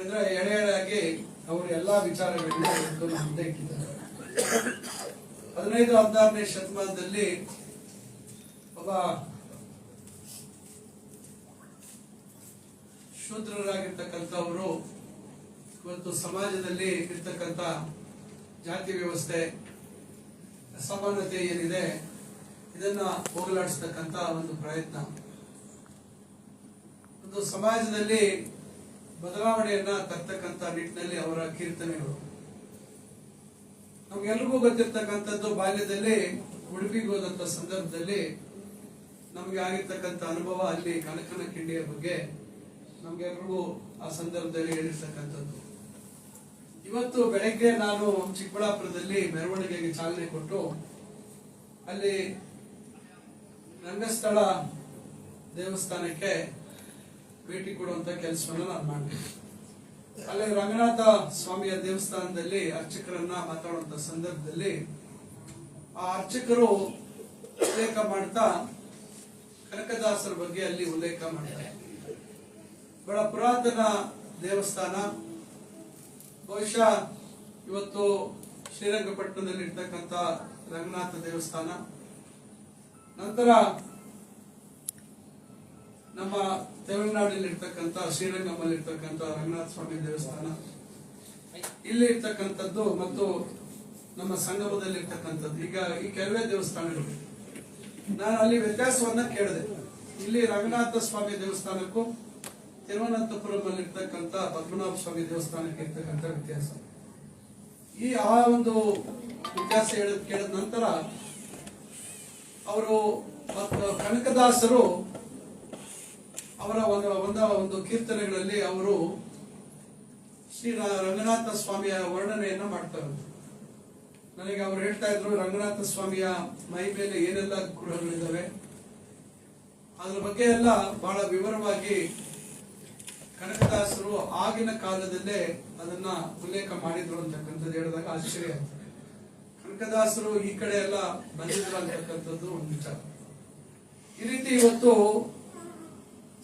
ಯಾಕಂದ್ರೆ ಎಳೆ ಎಳೆಯಾಗಿ ಅವರು ಎಲ್ಲಾ ವಿಚಾರಗಳನ್ನ ಮುಂದೆ ಇಟ್ಟಿದ್ದಾರೆ. ಹದಿನೈದು, ಹದಿನಾರನೇ ಶತಮಾನದಲ್ಲಿ ಒಬ್ಬ ಶೂದ್ರರಾಗಿರ್ತಕ್ಕಂಥವರು ಇವತ್ತು ಸಮಾಜದಲ್ಲಿ ಇರ್ತಕ್ಕಂಥ ಜಾತಿ ವ್ಯವಸ್ಥೆ ಅಸಮಾನತೆ ಏನಿದೆ, ಇದನ್ನ ಹೋಗಲಾಡಿಸ್ತಕ್ಕಂಥ ಒಂದು ಪ್ರಯತ್ನ. ಒಂದು ಸಮಾಜದಲ್ಲಿ ಬದಲಾವಣೆಯನ್ನ ತರ್ತಕ್ಕಂಥ ನಿಟ್ಟಿನಲ್ಲಿ ಅವರ ಕೀರ್ತನೆಗಳು. ನಮ್ಗೆಲ್ರಿಗೂ ಗೊತ್ತಿರ್ತಕ್ಕಂಥದ್ದು ಬಾಲ್ಯದಲ್ಲಿ ಉಡುಪಿಗೆ ಹೋದಂತ ಸಂದರ್ಭದಲ್ಲಿ ನಮ್ಗೆ ಆಗಿರ್ತಕ್ಕಂಥ ಅನುಭವ ಅಲ್ಲಿ ಕನಕನ ಕಿಂಡಿಯ ಬಗ್ಗೆ ನಮ್ಗೆಲ್ರಿಗೂ ಆ ಸಂದರ್ಭದಲ್ಲಿ ಹೇಳಿರ್ತಕ್ಕಂಥದ್ದು. ಇವತ್ತು ಬೆಳಗ್ಗೆ ನಾನು ಚಿಕ್ಕಬಳ್ಳಾಪುರದಲ್ಲಿ ಮೆರವಣಿಗೆಗೆ ಚಾಲನೆ ಕೊಟ್ಟು ಅಲ್ಲಿ ರಂಗಸ್ಥಳ ದೇವಸ್ಥಾನಕ್ಕೆ ಭೇಟಿ ಕೊಡುವಂತ ಕೆಲಸವನ್ನು ನಾನು ಮಾಡಿದೆ ಅಲ್ಲಿ ರಂಗನಾಥ ಸ್ವಾಮಿಯ ದೇವಸ್ಥಾನದಲ್ಲಿ ಅರ್ಚಕರನ್ನ ಮಾತಾಡುವಂತ ಸಂದರ್ಭದಲ್ಲಿ ಆ ಅರ್ಚಕರು ಉಲ್ಲೇಖ ಮಾಡ್ತಾ ಕನಕದಾಸರ ಬಗ್ಗೆ ಅಲ್ಲಿ ಉಲ್ಲೇಖ ಮಾಡ್ತಾರೆ. ಬಹಳ ಪುರಾತನ ದೇವಸ್ಥಾನ. ಬಹುಶಃ ಇವತ್ತು ಶ್ರೀರಂಗಪಟ್ಟಣದಲ್ಲಿ ಇರ್ತಕ್ಕಂಥ ರಂಗನಾಥ ದೇವಸ್ಥಾನ. ನಂತರ ನಮ್ಮ ತಮಿಳುನಾಡಲ್ಲಿ ಇರ್ತಕ್ಕಂಥ ಶ್ರೀರಂಗಮಲ್ಲಿ ಇರ್ತಕ್ಕಂಥ ರಂಗನಾಥ ಸ್ವಾಮಿ ದೇವಸ್ಥಾನ. ಇಲ್ಲಿ ಇರ್ತಕ್ಕಂಥದ್ದು ಮತ್ತು ನಮ್ಮ ಸಂಗಮದಲ್ಲಿ ಇರ್ತಕ್ಕಂಥದ್ದು ಈಗ ಈ ಕೆಲವೇ ದೇವಸ್ಥಾನಗಳು. ನಾನು ಅಲ್ಲಿ ವ್ಯತ್ಯಾಸವನ್ನ ಕೇಳಿದೆ. ಇಲ್ಲಿ ರಂಗನಾಥ ಸ್ವಾಮಿ ದೇವಸ್ಥಾನಕ್ಕೂ ತಿರುವನಂತಪುರಮಲ್ಲಿ ಇರ್ತಕ್ಕಂಥ ಪದ್ಮನಾಭ ಸ್ವಾಮಿ ದೇವಸ್ಥಾನಕ್ಕೆ ಇರ್ತಕ್ಕಂಥ ವ್ಯತ್ಯಾಸ. ಈ ಆ ಒಂದು ವ್ಯತ್ಯಾಸ ಹೇಳಿದ ಕೇಳಿದ ನಂತರ, ಅವರು ಕನಕದಾಸರು ಅವರ ಒಂದು, ಒಂದ, ಒಂದು ಕೀರ್ತನೆಗಳಲ್ಲಿ ಅವರು ಶ್ರೀ ರಂಗನಾಥ ಸ್ವಾಮಿಯ ವರ್ಣನೆಯನ್ನ ಮಾಡ್ತಾರೆ. ನನಗೆ ಅವರು ಹೇಳ್ತಾ ಇದ್ರು, ರಂಗನಾಥ ಸ್ವಾಮಿಯ ಮೈ ಮೇಲೆ ಏನೆಲ್ಲ ಗೃಹಗಳಿದ್ದಾವೆ ಅದ್ರ ಬಗ್ಗೆ ಎಲ್ಲ ಬಹಳ ವಿವರವಾಗಿ ಕನಕದಾಸರು ಆಗಿನ ಕಾಲದಲ್ಲೇ ಅದನ್ನ ಉಲ್ಲೇಖ ಮಾಡಿದ್ರು ಅಂತಕ್ಕಂಥದ್ದು ಹೇಳಿದಾಗ ಆಶ್ಚರ್ಯ ಕನಕದಾಸರು ಈ ಕಡೆ ಎಲ್ಲ ಬಂದಿದ್ರು ಅಂತಕ್ಕಂಥದ್ದು ಒಂದು ವಿಚಾರ. ಈ ರೀತಿ ಇವತ್ತು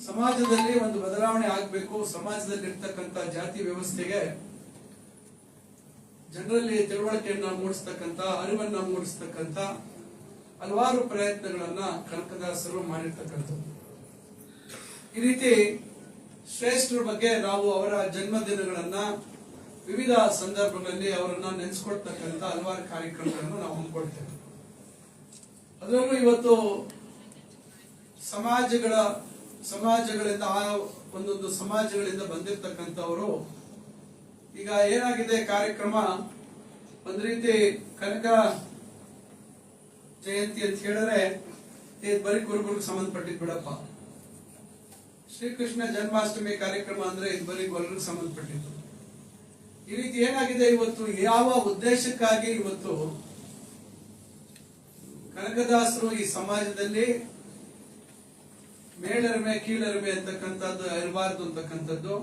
ಸಮಾಜದಲ್ಲಿ ಒಂದು ಬದಲಾವಣೆ ಆಗಬೇಕು ಸಮಾಜದಲ್ಲಿ ಇರ್ತಕ್ಕಂಥ ಜಾತಿ ವ್ಯವಸ್ಥೆಗೆ ಜನರಲ್ಲಿ ತಿಳುವಳಿಕೆಯನ್ನ ಮೂಡಿಸ್ತಕ್ಕಂಥ, ಅರಿವನ್ನ ಮೂಡಿಸ್ತಕ್ಕಂಥ ಹಲವಾರು ಪ್ರಯತ್ನಗಳನ್ನ ಕನಕದಾಸರು ಮಾಡಿರ್ತಕ್ಕಂಥದ್ದು. ಈ ರೀತಿ ಶ್ರೇಷ್ಠರ ಬಗ್ಗೆ ನಾವು ಅವರ ಜನ್ಮದಿನಗಳನ್ನ ವಿವಿಧ ಸಂದರ್ಭಗಳಲ್ಲಿ ಅವರನ್ನ ನೆನೆಸ್ಕೊಳ್ತಕ್ಕಂಥ ಹಲವಾರು ಕಾರ್ಯಕ್ರಮಗಳನ್ನು ನಾವು ಹಮ್ಮಿಕೊಳ್ತೇವೆ. ಅದರಲ್ಲೂ ಇವತ್ತು ಸಮಾಜಗಳ ಸಮಾಜಗಳಿಂದ, ಆ ಒಂದೊಂದು ಸಮಾಜಗಳಿಂದ ಬಂದಿರತಕ್ಕಂಥವರು, ಈಗ ಏನಾಗಿದೆ ಕಾರ್ಯಕ್ರಮ? ಒಂದ್ ರೀತಿ ಕನಕ ಜಯಂತಿ ಅಂತ ಹೇಳಿದ್ರೆ ಬರೀ ಗುರುಗಳಿಗೆ ಸಂಬಂಧಪಟ್ಟಿದ್ ಬಿಡಪ್ಪ. ಶ್ರೀಕೃಷ್ಣ ಜನ್ಮಾಷ್ಟಮಿ ಕಾರ್ಯಕ್ರಮ ಅಂದ್ರೆ ಇದು ಬರೀ ಗೊಲ್ಲರಿಗೆ ಸಂಬಂಧಪಟ್ಟಿದ್ದು. ಈ ರೀತಿ ಏನಾಗಿದೆ ಇವತ್ತು? ಯಾವ ಉದ್ದೇಶಕ್ಕಾಗಿ ಇವತ್ತು ಕನಕದಾಸರು ಈ ಸಮಾಜದಲ್ಲಿ ಮೇಲರಿಮೆ, ಕೀಳರಿಮೆ ಅಂತಕ್ಕಂಥದ್ದು, ಇರಬಾರದು ಅಂತಕ್ಕಂಥದ್ದು.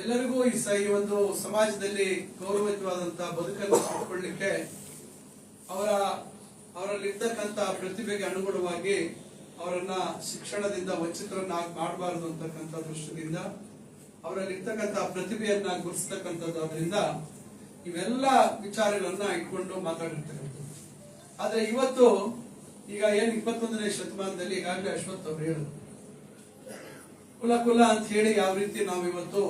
ಎಲ್ಲರಿಗೂ ಈ ಸ ಈ ಒಂದು ಸಮಾಜದಲ್ಲಿ ಗೌರವಯುತವಾದಂತಹ ಬದುಕನ್ನು ಕೊಡ್ಕೊಳ್ಳಿಕ್ಕೆ ಅವರ, ಅವರಲ್ಲಿರ್ತಕ್ಕಂಥ ಪ್ರತಿಭೆಗೆ ಅನುಗುಣವಾಗಿ ಅವರನ್ನ ಶಿಕ್ಷಣದಿಂದ ವಂಚಿತರನ್ನ ಮಾಡಬಾರದು ಅಂತಕ್ಕಂಥ ದೃಷ್ಟಿಯಿಂದ, ಅವರಲ್ಲಿರ್ತಕ್ಕಂಥ ಪ್ರತಿಭೆಯನ್ನ ಗುರುತಿಸ್ತಕ್ಕಂಥದ್ದು. ಅದರಿಂದ ಇವೆಲ್ಲ ವಿಚಾರಗಳನ್ನ ಇಟ್ಕೊಂಡು ಮಾತಾಡಿರ್ತಕ್ಕಂಥದ್ದು. ಆದ್ರೆ ಇವತ್ತು ಈಗ ಏನ್ ಇಪ್ಪತ್ತೊಂದನೇ ಶತಮಾನದಲ್ಲಿ ಈಗಾಗಲೇ ಅಶ್ವಥ್ ಅವರು ಹೇಳಿದ್ರು. ಕುಲ ಕುಲ ಅಂತ ಹೇಳಿ ಯಾವ ರೀತಿ ನಾವು ಇವತ್ತು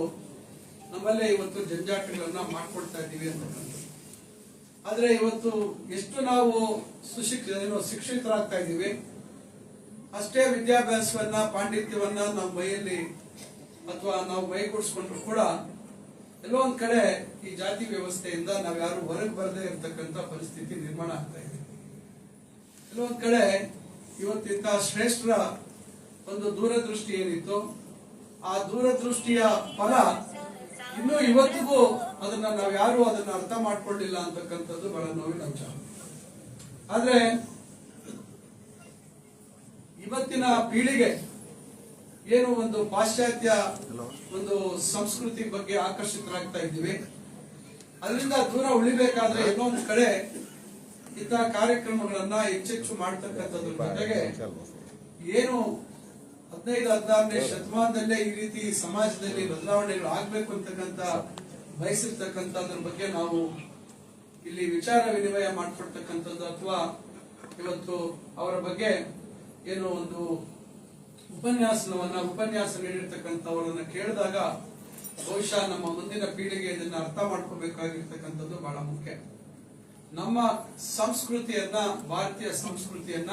ನಮ್ಮಲ್ಲೇ ಇವತ್ತು ಜಂಜಾಟಗಳನ್ನ ಮಾಡ್ಕೊಡ್ತಾ ಇದ್ದೀವಿ ಅಂತಕ್ಕಂಥದ್ದು. ಆದ್ರೆ ಇವತ್ತು ಎಷ್ಟು ನಾವು ಸುಶಿಕ್ಷ, ಏನು ಶಿಕ್ಷಿತರಾಗ್ತಾ ಇದ್ದೀವಿ, ಅಷ್ಟೇ ವಿದ್ಯಾಭ್ಯಾಸವನ್ನ, ಪಾಂಡಿತ್ಯವನ್ನ ನಮ್ಮ ಮೈಯಲ್ಲಿ ಅಥವಾ ನಾವು ಮೈಗೂಡಿಸ್ಕೊಂಡ್ರು ಕೂಡ ಎಲ್ಲೋ ಒಂದ್ ಕಡೆ ಈ ಜಾತಿ ವ್ಯವಸ್ಥೆಯಿಂದ ನಾವ್ ಯಾರು ಹೊರಗೆ ಬರದೇ ಇರತಕ್ಕಂತ ಪರಿಸ್ಥಿತಿ ನಿರ್ಮಾಣ ಆಗ್ತಾ ಇದೆ. ಕೆಲವೊಂದ್ ಕಡೆ ಇವತ್ತಿಂತ ಶ್ರೇಷ್ಠರ ಒಂದು ದೂರದೃಷ್ಟಿ ಏನಿತ್ತು? ಆ ದೂರದೃಷ್ಟಿಯ ಫಲ ಇನ್ನೂ ಇವತ್ತಿಗೂ ಅದನ್ನ ನಾವು ಯಾರು ಅದನ್ನ ಅರ್ಥ ಮಾಡ್ಕೊಂಡಿಲ್ಲ ಅಂತಕ್ಕಂಥದ್ದು ಬಹಳ ನೋವಿನ ಅಂಶ. ಆದ್ರೆ ಇವತ್ತಿನ ಪೀಳಿಗೆ ಏನು ಒಂದು ಪಾಶ್ಚಾತ್ಯ ಒಂದು ಸಂಸ್ಕೃತಿ ಬಗ್ಗೆ ಆಕರ್ಷಿತರಾಗ್ತಾ ಇದ್ದೀವಿ. ಅದರಿಂದ ದೂರ ಉಳಿಬೇಕಾದ್ರೆ ಇನ್ನೊಂದು ಕಡೆ ಇಂತಹ ಕಾರ್ಯಕ್ರಮಗಳನ್ನ ಹೆಚ್ಚೆಚ್ಚು ಮಾಡ್ತಕ್ಕಂಥದ್ರ ಜೊತೆಗೆ ಏನು ಹದಿನೈದು ಹದಿನಾರನೇ ಶತಮಾನದಲ್ಲೇ ಈ ರೀತಿ ಸಮಾಜದಲ್ಲಿ ಬದಲಾವಣೆಗಳು ಆಗ್ಬೇಕು ಅಂತಕ್ಕಂತ ಬಯಸಿರ್ತಕ್ಕಂಥದ್ರ ಬಗ್ಗೆ ನಾವು ಇಲ್ಲಿ ವಿಚಾರ ವಿನಿಮಯ ಮಾಡ್ಕೊಡ್ತಕ್ಕಂಥದ್ದು ಅಥವಾ ಇವತ್ತು ಅವರ ಬಗ್ಗೆ ಏನು ಒಂದು ಉಪನ್ಯಾಸವನ್ನ ಉಪನ್ಯಾಸ ನೀಡಿರ್ತಕ್ಕಂಥವರನ್ನ ಕೇಳಿದಾಗ ಬಹುಶಃ ನಮ್ಮ ಮುಂದಿನ ಪೀಳಿಗೆ ಇದನ್ನ ಅರ್ಥ ಮಾಡ್ಕೋಬೇಕಾಗಿರ್ತಕ್ಕಂಥದ್ದು ಬಹಳ ಮುಖ್ಯ. ನಮ್ಮ ಸಂಸ್ಕೃತಿಯನ್ನ, ಭಾರತೀಯ ಸಂಸ್ಕೃತಿಯನ್ನ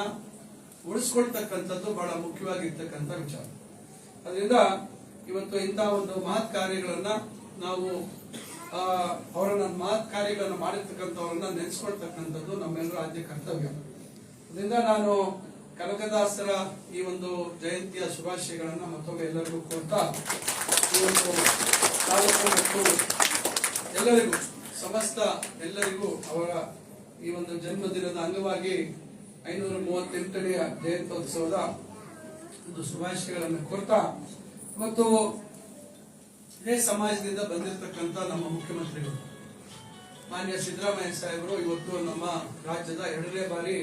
ಉಳಿಸ್ಕೊಳ್ತಕ್ಕಂಥದ್ದು ಬಹಳ ಮುಖ್ಯವಾಗಿರ್ತಕ್ಕಂಥ ವಿಚಾರ. ಅದರಿಂದ ಇವತ್ತು ಇಂತಹ ಒಂದು ಮಹತ್ ಕಾರ್ಯಗಳನ್ನ ನಾವು ಅವರನ್ನ ಮಹತ್ ಕಾರ್ಯಗಳನ್ನು ಮಾಡಿರ್ತಕ್ಕಂಥವ್ರನ್ನ ನೆನೆಸ್ಕೊಳ್ತಕ್ಕಂಥದ್ದು ನಮ್ಮೆಲ್ಲರ ಆದ್ಯ ಕರ್ತವ್ಯ. ಅದರಿಂದ ನಾನು ಕನಕದಾಸರ ಈ ಒಂದು ಜಯಂತಿಯ ಶುಭಾಶಯಗಳನ್ನ ಮತ್ತೊಮ್ಮೆ ಎಲ್ಲರಿಗೂ ಕೊಡ್ತಾ ಈ ಒಂದು ಎಲ್ಲರಿಗೂ ಸಮಸ್ತ ಎಲ್ಲರಿಗೂ ಅವರ ಈ ಒಂದು ಜನ್ಮದಿನದ ಅಂಗವಾಗಿ ಐನೂರ ಮೂವತ್ತೆಂಟನೆಯ ಜಯಂತ್ಯೋತ್ಸವದ ಒಂದು ಶುಭಾಶಯಗಳನ್ನು ಕೊಡ್ತಾ ಮತ್ತು ಇದೇ ಸಮಾಜದಿಂದ ಬಂದಿರತಕ್ಕಂತ ನಮ್ಮ ಮುಖ್ಯಮಂತ್ರಿಗಳು, ಮಾನ್ಯ ಸಿದ್ದರಾಮಯ್ಯ ಸಾಹೇಬರು, ಇವತ್ತು ನಮ್ಮ ರಾಜ್ಯದ ಎರಡನೇ ಬಾರಿ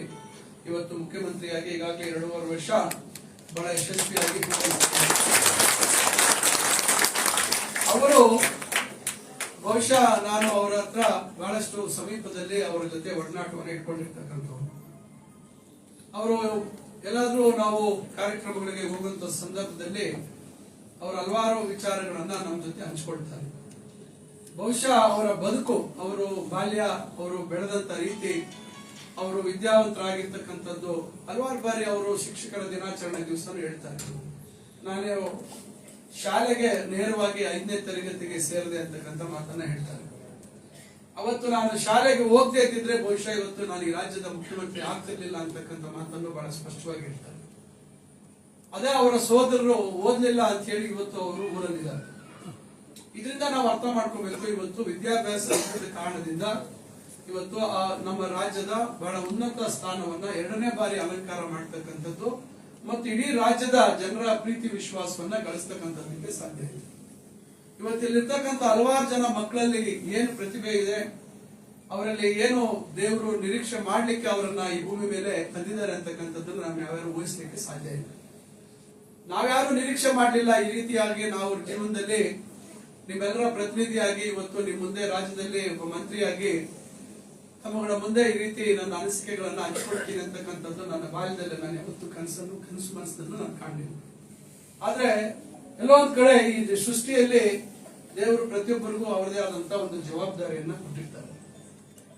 ಇವತ್ತು ಮುಖ್ಯಮಂತ್ರಿಯಾಗಿ ಈಗಾಗಲೇ ಎರಡೂವರೆ ವರ್ಷ ಬಹಳ ಯಶಸ್ವಿಯಾಗಿ ನಿರ್ವಹಿಸಿದ್ದಾರೆ. ಅವರು ಬಹುಶಃ ನಾನು ಅವರ ಹತ್ರ ಬಹಳಷ್ಟು ಸಮೀಪದಲ್ಲಿ ಅವರ ಜೊತೆ ಒಡನಾಟವನ್ನು ಇಟ್ಕೊಂಡಿರ್ತಕ್ಕಂಥವ್ರು. ಅವರು ಎಲ್ಲಾದ್ರೂ ನಾವು ಕಾರ್ಯಕ್ರಮಗಳಿಗೆ ಹೋಗುವಂತ ಸಂದರ್ಭದಲ್ಲಿ ಅವರ ಹಲವಾರು ವಿಚಾರಗಳನ್ನ ನಮ್ಮ ಜೊತೆ ಹಂಚಿಕೊಳ್ತಾರೆ. ಬಹುಶಃ ಅವರ ಬದುಕು, ಅವರು ಬಾಲ್ಯ, ಅವರು ಬೆಳೆದಂತ ರೀತಿ, ಅವರು ವಿದ್ಯಾವಂತರಾಗಿರ್ತಕ್ಕಂಥದ್ದು ಹಲವಾರು ಬಾರಿ ಅವರು ಶಿಕ್ಷಕರ ದಿನಾಚರಣೆ ದಿವಸ ಹೇಳ್ತಾರೆ. ನಾನೇ ಶಾಲೆಗೆ ನೇರವಾಗಿ ಐದನೇ ತರಗತಿಗೆ ಸೇರಿದೆ ಅಂತಕ್ಕಂಥ ಮಾತನ್ನ ಹೇಳ್ತಾರೆ. ಅವತ್ತು ನಾನು ಶಾಲೆಗೆ ಹೋಗದೆ ಇದ್ದಿದ್ರೆ ಬಹುಶಃ ಇವತ್ತು ನಾನು ಈ ರಾಜ್ಯದ ಮುಖ್ಯಮಂತ್ರಿ ಆಗ್ತಿರ್ಲಿಲ್ಲ ಅಂತಕ್ಕಂಥ ಮಾತನ್ನು ಬಹಳ ಸ್ಪಷ್ಟವಾಗಿ ಹೇಳ್ತಾರೆ. ಅದೇ ಅವರ ಸೋದರರು ಓದ್ಲಿಲ್ಲ ಅಂತ ಹೇಳಿ ಇವತ್ತು ಅವರು ಊರಲ್ಲಿದ್ದಾರೆ. ಇದರಿಂದ ನಾವು ಅರ್ಥ ಮಾಡ್ಕೋಬೇಕು, ಇವತ್ತು ವಿದ್ಯಾಭ್ಯಾಸ ಕಾರಣದಿಂದ ಇವತ್ತು ನಮ್ಮ ರಾಜ್ಯದ ಬಹಳ ಉನ್ನತ ಸ್ಥಾನವನ್ನ ಎರಡನೇ ಬಾರಿ ಅಲಂಕಾರ ಮಾಡ್ತಕ್ಕಂಥದ್ದು ಮತ್ತು ಇಡೀ ರಾಜ್ಯದ ಜನರ ಪ್ರೀತಿ ವಿಶ್ವಾಸವನ್ನ ಗಳಿಸ್ತಕ್ಕಂಥದ್ದಕ್ಕೆ ಸಾಧ್ಯ ಇದೆ. ಇವತ್ತಿಲ್ಲಿರ್ತಕ್ಕಂಥ ಹಲವಾರು ಜನ ಮಕ್ಕಳಲ್ಲಿ ಏನು ಪ್ರತಿಭೆ ಇದೆ, ಅವರಲ್ಲಿ ಏನು ದೇವರು ನಿರೀಕ್ಷೆ ಮಾಡಲಿಕ್ಕೆ ಅವರನ್ನ ಈ ಭೂಮಿ ಮೇಲೆ ತಂದಿದ್ದಾರೆ ಅಂತಕ್ಕಂಥದ್ದನ್ನು ನಾವು ಯಾವ್ಯಾರು ಊಹಿಸಲಿಕ್ಕೆ ಸಾಧ್ಯ ಇಲ್ಲ. ನಾವ್ಯಾರು ನಿರೀಕ್ಷೆ ಮಾಡಲಿಲ್ಲ, ಈ ರೀತಿಯಾಗಿ ನಾವು ಜೀವನದಲ್ಲಿ ನಿಮ್ಮೆಲ್ಲರ ಪ್ರತಿನಿಧಿಯಾಗಿ ಇವತ್ತು ನಿಮ್ಮ ಮುಂದೆ ರಾಜ್ಯದಲ್ಲಿ ಒಬ್ಬ ಮಂತ್ರಿಯಾಗಿ ತಮ್ಮಗಳ ಮುಂದೆ ಈ ರೀತಿ ನನ್ನ ಅನಿಸಿಕೆಗಳನ್ನ ಹಂಚ್ಕೊಳ್ತೀನಿ ಅಂತಕ್ಕಂಥದ್ದು ನನ್ನ ಬಾಲ್ಯದಲ್ಲಿ ನಾನು ಯಾವತ್ತು ಕನಸನ್ನು, ಕನಸು ಮನಸ್ಸನ್ನು ನಾನು ಕಾಣಲಿಲ್ಲ. ಆದ್ರೆ ಎಲ್ಲೋ ಒಂದ್ ಕಡೆ ಈ ಸೃಷ್ಟಿಯಲ್ಲಿ ದೇವರು ಪ್ರತಿಯೊಬ್ಬರಿಗೂ ಅವರದೇ ಆದಂತ ಒಂದು ಜವಾಬ್ದಾರಿಯನ್ನ ಕೊಟ್ಟಿರ್ತಾರೆ.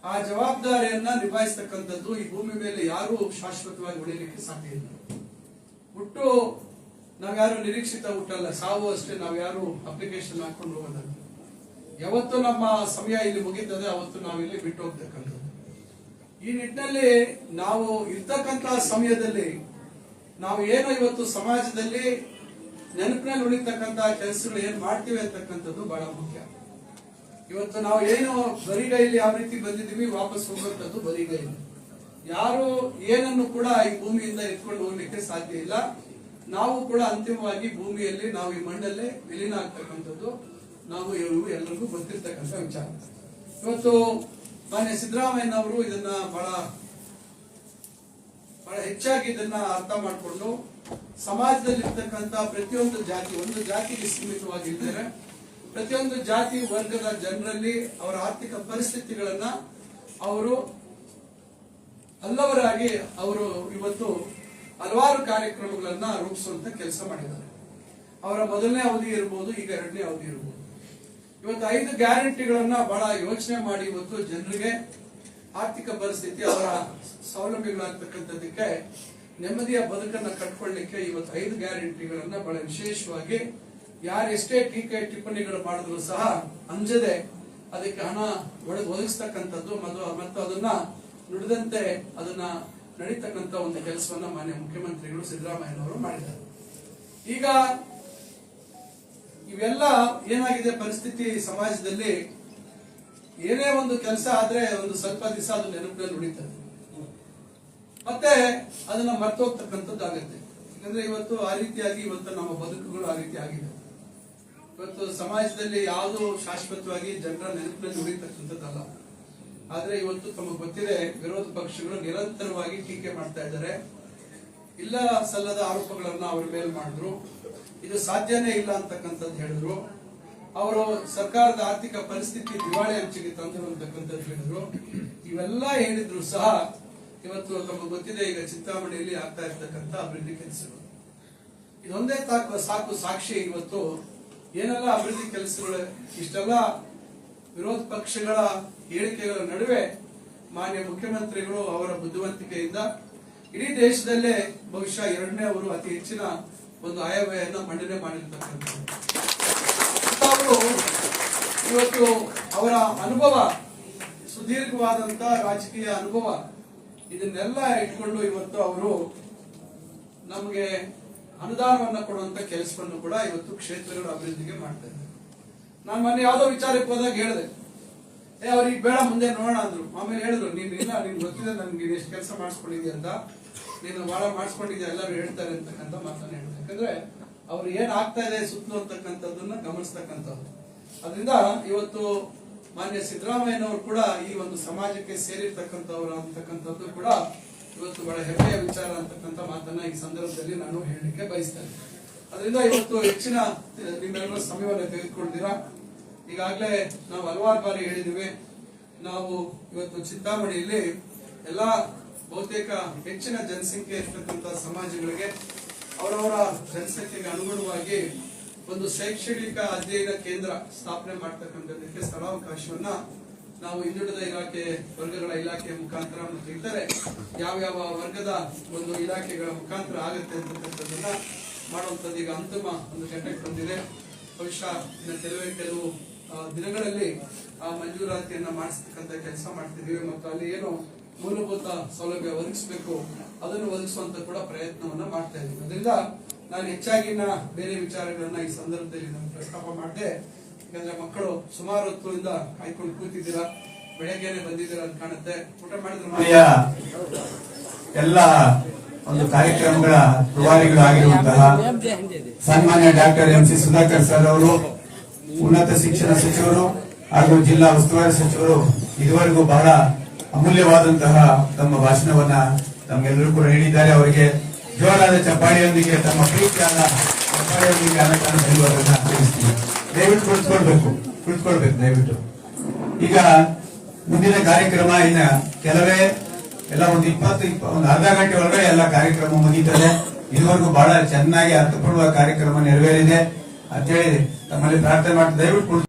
ಆ ಜವಾಬ್ದಾರಿಯನ್ನ ನಿಭಾಯಿಸ್ತಕ್ಕಂಥದ್ದು ಈ ಭೂಮಿ ಮೇಲೆ ಯಾರು ಶಾಶ್ವತವಾಗಿ ಉಳಿಯಲಿಕ್ಕೆ ಸಾಧ್ಯ ಇಲ್ಲ. ಹುಟ್ಟು ನಾವ್ಯಾರು ನಿರೀಕ್ಷಿತ ಹುಟ್ಟಲ್ಲ ಸಾವು ಅಷ್ಟೇ, ನಾವ್ಯಾರು ಅಪ್ಲಿಕೇಶನ್ ಹಾಕೊಂಡು ಹೋಗೋದಲ್ಲ. ಯಾವತ್ತು ನಮ್ಮ ಸಮಯ ಇಲ್ಲಿ ಮುಗಿತದೆ, ಅವತ್ತು ನಾವಿಲ್ಲಿ ಬಿಟ್ಟು ಹೋಗ್ತಕ್ಕಂಥದ್ದು. ಈ ನಿಟ್ಟಿನಲ್ಲಿ ನಾವು ಇರ್ತಕ್ಕಂತ ಸಮಯದಲ್ಲಿ ನಾವು ಏನು ಇವತ್ತು ಸಮಾಜದಲ್ಲಿ ನೆನಪಿನಲ್ಲಿ ಉಳಿತಕ್ಕಂತಹ ಕೆಲಸಗಳು ಏನ್ ಮಾಡ್ತೀವಿ ಅಂತಕ್ಕಂಥದ್ದು ಬಹಳ ಮುಖ್ಯ. ಇವತ್ತು ನಾವು ಏನು ಬರಿಗೈಲಿ ಯಾವ ರೀತಿ ಬಂದಿದ್ದೀವಿ ವಾಪಸ್ ಹೋಗುವಂಥದ್ದು ಬರಿಗೈಲಿ ಯಾರು ಏನನ್ನು ಕೂಡ ಈ ಭೂಮಿಯಿಂದ ಎತ್ಕೊಂಡು ಹೋಗ್ಲಿಕ್ಕೆ ಸಾಧ್ಯ ಇಲ್ಲ. ನಾವು ಕೂಡ ಅಂತಿಮವಾಗಿ ಭೂಮಿಯಲ್ಲಿ ನಾವು ಈ ಮಣ್ಣಲ್ಲೇ ವಿಲೀನ ಆಗ್ತಕ್ಕಂಥದ್ದು ನಾವು ಎಲ್ಲರಿಗೂ ಗೊತ್ತಿರ್ತಕ್ಕಂಥ ವಿಚಾರ. ಇವತ್ತು ಮಾನ್ಯ ಸಿದ್ದರಾಮಯ್ಯನವರು ಇದನ್ನ ಬಹಳ ಬಹಳ ಹೆಚ್ಚಾಗಿ ಇದನ್ನ ಅರ್ಥ ಮಾಡಿಕೊಂಡು ಸಮಾಜದಲ್ಲಿರ್ತಕ್ಕಂಥ ಪ್ರತಿಯೊಂದು ಜಾತಿ, ಒಂದು ಜಾತಿಗೆ ಸೀಮಿತವಾಗಿದ್ದಾರೆ ಪ್ರತಿಯೊಂದು ಜಾತಿ ವರ್ಗದ ಜನರಲ್ಲಿ ಅವರ ಆರ್ಥಿಕ ಪರಿಸ್ಥಿತಿಗಳನ್ನ ಅವರು ಅಲ್ಲವರಾಗಿ ಅವರು ಇವತ್ತು ಹಲವಾರು ಕಾರ್ಯಕ್ರಮಗಳನ್ನ ರೂಪಿಸುವಂತ ಕೆಲಸ ಮಾಡಿದ್ದಾರೆ. ಅವರ ಮೊದಲನೇ ಅವಧಿ ಇರಬಹುದು ಈಗ ಎರಡನೇ ಅವಧಿ ಇರಬಹುದು ಇವತ್ತು ಐದು ಗ್ಯಾರಂಟಿಗಳನ್ನ ಬಹಳ ಯೋಚನೆ ಮಾಡಿ ಇವತ್ತು ಜನರಿಗೆ ಆರ್ಥಿಕ ಪರಿಸ್ಥಿತಿ ಅವರ ಸೌಲಭ್ಯಗಳಾಗ್ತಕ್ಕಂಥದ್ದಕ್ಕೆ ನೆಮ್ಮದಿಯ ಬದುಕನ್ನ ಕಟ್ಕೊಳ್ಳಿಕ್ಕೆ ಇವತ್ತು ಐದು ಗ್ಯಾರಂಟಿಗಳನ್ನ ಬಹಳ ವಿಶೇಷವಾಗಿ ಯಾರು ಎಷ್ಟೇ ಟೀಕೆ ಟಿಪ್ಪಣಿಗಳು ಮಾಡಿದ್ರು ಸಹ ಅಂಜದೆ ಅದಕ್ಕೆ ಹಣ ಒಳ, ಒದಗಿಸ್ತಕ್ಕಂಥದ್ದು ಮತ್ತು ಮತ್ತು ಅದನ್ನ ನುಡಿದಂತೆ ಅದನ್ನ ನಡೀತಕ್ಕಂಥ ಒಂದು ಕೆಲಸವನ್ನ ಮಾನ್ಯ ಮುಖ್ಯಮಂತ್ರಿಗಳು ಸಿದ್ದರಾಮಯ್ಯನವರು ಮಾಡಿದ್ದಾರೆ. ಈಗ ಇವೆಲ್ಲ ಏನಾಗಿದೆ ಪರಿಸ್ಥಿತಿ ಸಮಾಜದಲ್ಲಿ? ಏನೇ ಒಂದು ಕೆಲಸ ಆದ್ರೆ ಒಂದು ಸ್ವಲ್ಪ ದಿವಸ ಅದು ನೆನಪಿನಲ್ಲಿ ಉಳಿತದೆ. ಮತ್ತೆ ಅದನ್ನ ಮರ್ತೋಗ್ತಕ್ಕಂಥದ್ದಾಗತ್ತೆ ಯಾಕಂದ್ರೆ ಇವತ್ತು ಆ ರೀತಿಯಾಗಿ ಇವತ್ತು ನಮ್ಮ ಬದುಕುಗಳು ಆ ರೀತಿ ಆಗಿದೆ. ಇವತ್ತು ಸಮಾಜದಲ್ಲಿ ಯಾವುದು ಶಾಶ್ವತವಾಗಿ ಜನರ ನೆನಪಿನಲ್ಲಿ ಉಳಿತಕ್ಕಂಥದ್ದಲ್ಲ. ಆದ್ರೆ ಇವತ್ತು ತಮಗೆ ಗೊತ್ತಿದೆ, ವಿರೋಧ ಪಕ್ಷಗಳು ನಿರಂತರವಾಗಿ ಟೀಕೆ ಮಾಡ್ತಾ ಇದ್ದಾರೆ. ಇಲ್ಲ ಸಲ್ಲದ ಆರೋಪಗಳನ್ನ ಅವ್ರ ಮೇಲೆ ಮಾಡಿದ್ರು. ಇದು ಸಾಧ್ಯನೇ ಇಲ್ಲ ಅಂತಕ್ಕಂಥದ್ದು ಹೇಳಿದ್ರು. ಅವರು ಸರ್ಕಾರದ ಆರ್ಥಿಕ ಪರಿಸ್ಥಿತಿ ದಿವಾಳಿ ಅಂಚಿಗೆ ತಂದರು ಅಂತಕ್ಕಂಥದ್ದು ಹೇಳಿದ್ರು. ಇವೆಲ್ಲ ಹೇಳಿದ್ರು ಸಹ ಇವತ್ತು ತಮಗೆ ಗೊತ್ತಿದೆ, ಈಗ ಚಿಂತಾಮಣಿಯಲ್ಲಿ ಆಗ್ತಾ ಇರ್ತಕ್ಕಂಥ ಅಭಿವೃದ್ಧಿ ಕೆಲಸಗಳು. ಇದೊಂದೇ ತಾಕು ಸಾಕು ಸಾಕ್ಷಿ ಇವತ್ತು. ಏನೆಲ್ಲ ಅಭಿವೃದ್ಧಿ ಕೆಲಸಗಳು, ಇಷ್ಟೆಲ್ಲ ವಿರೋಧ ಪಕ್ಷಗಳ ಹೇಳಿಕೆಗಳ ನಡುವೆ ಮಾನ್ಯ ಮುಖ್ಯಮಂತ್ರಿಗಳು ಅವರ ಬುದ್ಧಿವಂತಿಕೆಯಿಂದ ಇಡೀ ದೇಶದಲ್ಲೇ ಬಹುಶಃ ಎರಡನೇ ಅವರು ಅತಿ ಹೆಚ್ಚಿನ ಒಂದು ಆಯವ್ಯಯನ್ನ ಮಂಡನೆ ಮಾಡಿರ್ತಕ್ಕಂಥದ್ದು ಇವತ್ತು ಅವರ ಅನುಭವ ಸುದೀರ್ಘವಾದಂತ ರಾಜಕೀಯ ಅನುಭವ, ಇದನ್ನೆಲ್ಲ ಇಟ್ಕೊಂಡು ಇವತ್ತು ಅವರು ನಮಗೆ ಅನುದಾನವನ್ನ ಕೊಡುವಂತ ಕೆಲಸವನ್ನು ಕೂಡ ಇವತ್ತು ಕ್ಷೇತ್ರಗಳ ಅಭಿವೃದ್ಧಿಗೆ ಮಾಡ್ತಾ ಇದ್ದಾರೆ. ನಾನು ಮೊನ್ನೆ ಯಾವ್ದೋ ವಿಚಾರಕ್ಕೆ ಹೋದಾಗ ಹೇಳಿದೆ. ಏ, ಅವ್ರಿಗೆ ಬೇಡ, ಮುಂದೆ ನೋಡೋಣ ಅಂದ್ರು. ಆಮೇಲೆ ಹೇಳಿದ್ರು, ನೀನು ಇಲ್ಲ ನಿನ್ ಗೊತ್ತಿದೆ ನನ್ಗೆ ಎಷ್ಟು ಕೆಲಸ ಮಾಡಿಸ್ಕೊಂಡಿದ್ಯಾ ಅಂತ. ನೀನು ಬಹಳ ಮಾಡಿಸ್ಕೊಂಡಿದ್ಯಾ? ಎಲ್ಲರೂ ಹೇಳ್ತಾರೆ ಅಂತಕ್ಕಂಥ ಮಾತನ್ನ ಹೇಳ್ತಾರೆ ಯಾಕಂದ್ರೆ ಅವ್ರು ಏನ್ ಆಗ್ತಾ ಇದೆ ಸುತ್ತಲು ಅಂತಕ್ಕಂಥದ್ದನ್ನ ಗಮನಿಸ್ತಕ್ಕಂಥದ್ದು ಅದರಿಂದ ಇವತ್ತು ಮಾನ್ಯ ಸಿದ್ದರಾಮಯ್ಯನವರು ಕೂಡ ಈ ಒಂದು ಸಮಾಜಕ್ಕೆ ಸೇರಿರ್ತಕ್ಕಂಥವ್ರು ಅಂತಕ್ಕಂಥದ್ದು ಕೂಡ ಇವತ್ತು ಬಹಳ ಹೆಮ್ಮೆಯ ವಿಚಾರ ಅಂತಕ್ಕಂಥ ಮಾತನ್ನ ಈ ಸಂದರ್ಭದಲ್ಲಿ ನಾನು ಹೇಳಲಿಕ್ಕೆ ಬಯಸ್ತೇನೆ ಅದರಿಂದ ಇವತ್ತು ಹೆಚ್ಚಿನ ನಿಮ್ಮೆಲ್ಲರ ಸಮಯವನ್ನು ತೆಗೆದುಕೊಳ್ತೀರಾ ಈಗಾಗಲೇ ನಾವು ಹಲವಾರು ಬಾರಿ ಹೇಳಿದಿವಿ ನಾವು ಇವತ್ತು ಚಿಂತಾಮಣಿಯಲ್ಲಿ ಎಲ್ಲಾ ಬಹುತೇಕ ಹೆಚ್ಚಿನ ಜನಸಂಖ್ಯೆ ಇರ್ತಕ್ಕಂಥ ಸಮಾಜಗಳಿಗೆ ಅವರವರ ಜನಸಂಖ್ಯೆಗೆ ಅನುಗುಣವಾಗಿ ಒಂದು ಶೈಕ್ಷಣಿಕ ಅಧ್ಯಯನ ಕೇಂದ್ರ ಸ್ಥಾಪನೆ ಮಾಡ್ತಕ್ಕಂಥದ್ದಕ್ಕೆ ಸ್ಥಳಾವಕಾಶವನ್ನ ನಾವು ಹಿಂದುಳಿದ ಇಲಾಖೆ ವರ್ಗಗಳ ಇಲಾಖೆ ಮುಖಾಂತರ ಮತ್ತು ಇತರೆ ಯಾವ್ಯಾವ ವರ್ಗದ ಒಂದು ಇಲಾಖೆಗಳ ಮುಖಾಂತರ ಆಗುತ್ತೆ ಅಂತಕ್ಕಂಥದ್ದನ್ನ ಮಾಡುವಂಥದ್ದು ಈಗ ಅಂತಿಮ ಒಂದು ಘಟಕ ಬಂದಿದೆ. ಬಹುಶಃ ಕೆಲವೇ ಕೆಲವು ದಿನಗಳಲ್ಲಿ ಆ ಮಂಜೂರಾತಿಯನ್ನ ಮಾಡಿಸ್ತಕ್ಕಂಥ ಕೆಲಸ ಮಾಡ್ತಿದ್ದೀವಿ ಮತ್ತು ಅಲ್ಲಿ ಏನು ಮೂಲಭೂತ ಸೌಲಭ್ಯ ಒದಗಿಸಬೇಕು, ಅದನ್ನು ಒದಗಿಸುವಂತ ಕೂಡ ಪ್ರಯತ್ನವನ್ನ ಮಾಡ್ತಾ ಇದ್ದೀನಿ. ಅದರಿಂದ ನಾನು ಹೆಚ್ಚಾಗಿನ ಬೇರೆ ವಿಚಾರಗಳನ್ನ ಈ ಸಂದರ್ಭದಲ್ಲಿ ನಾನು ಪ್ರಸ್ತಾಪ ಮಾಡಿದೆ. ಯಾಕಂದ್ರೆ ಮಕ್ಕಳು ಸುಮಾರು ಹೊತ್ತಿಂದ ಕಾಯ್ಕೊಂಡು ಕೂತಿದ್ದೀರಾ, ಬೆಳಗ್ಗೆನೆ ಬಂದಿದ್ದೀರಾ ಅಂತ ಕಾಣುತ್ತೆ. ಊಟ ಮಾಡಿದ್ರು ಎಲ್ಲ ಒಂದು ಕಾರ್ಯಕ್ರಮಗಳ ರೂವಾರಿಗಳಾಗಿರುವಂತಹ ಸನ್ಮಾನ್ಯ doctor M C Sudhakar sir ಅವರು, ಉನ್ನತ ಶಿಕ್ಷಣ ಸಚಿವರು ಹಾಗೂ ಜಿಲ್ಲಾ ಉಸ್ತುವಾರಿ ಸಚಿವರು, ಇದುವರೆಗೂ ಬಹಳ ಅಮೂಲ್ಯವಾದಂತಹ ತಮ್ಮ ಭಾಷಣವನ್ನ ತಮ್ಗೆಲ್ಲರೂ ಕೂಡ ನೀಡಿದ್ದಾರೆ. ಅವರಿಗೆ ಜೋರಾದ ಚಪ್ಪಾಳಿಯೊಂದಿಗೆ, ತಮ್ಮ ಪ್ರೀತಿಯಾದ ಚಪ್ಪಾಳಿಯೊಂದಿಗೆ ಅನುದಾನ ಹೇಳುವುದನ್ನು ತಿಳಿಸ್ತೀವಿ ದಯವಿಟ್ಟು ಕುಳಿತುಕೊಳ್ಬೇಕು ಕುಳಿತುಕೊಳ್ಬೇಕು, ದಯವಿಟ್ಟು. ಈಗ ಮುಂದಿನ ಕಾರ್ಯಕ್ರಮ ಇನ್ನ ಕೆಲವೇ, ಎಲ್ಲ ಒಂದು ಇಪ್ಪತ್ತು, ಇಪ್ಪ- ಒಂದು ಅರ್ಧ ಗಂಟೆ ಒಳಗಡೆ ಎಲ್ಲ ಕಾರ್ಯಕ್ರಮ ಮುಗಿತದೆ ಇದುವರೆಗೂ ಬಹಳ ಚೆನ್ನಾಗಿ ಅರ್ಥಪೂರ್ಣ ಕಾರ್ಯಕ್ರಮ ನೆರವೇರಿದೆ. ಅಂತೇಳಿ ತಮ್ಮಲ್ಲಿ ಪ್ರಾರ್ಥನೆ ಮಾಡಿ ದಯವಿಟ್ಟು